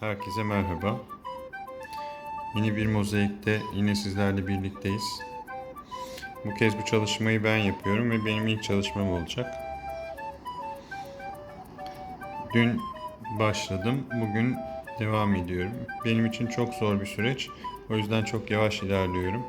Herkese merhaba. Yeni bir mozaikte yine sizlerle birlikteyiz. Bu kez bu çalışmayı ben yapıyorum ve benim ilk çalışmam olacak. Dün başladım, bugün devam ediyorum. Benim için çok zor bir süreç. O yüzden çok yavaş ilerliyorum.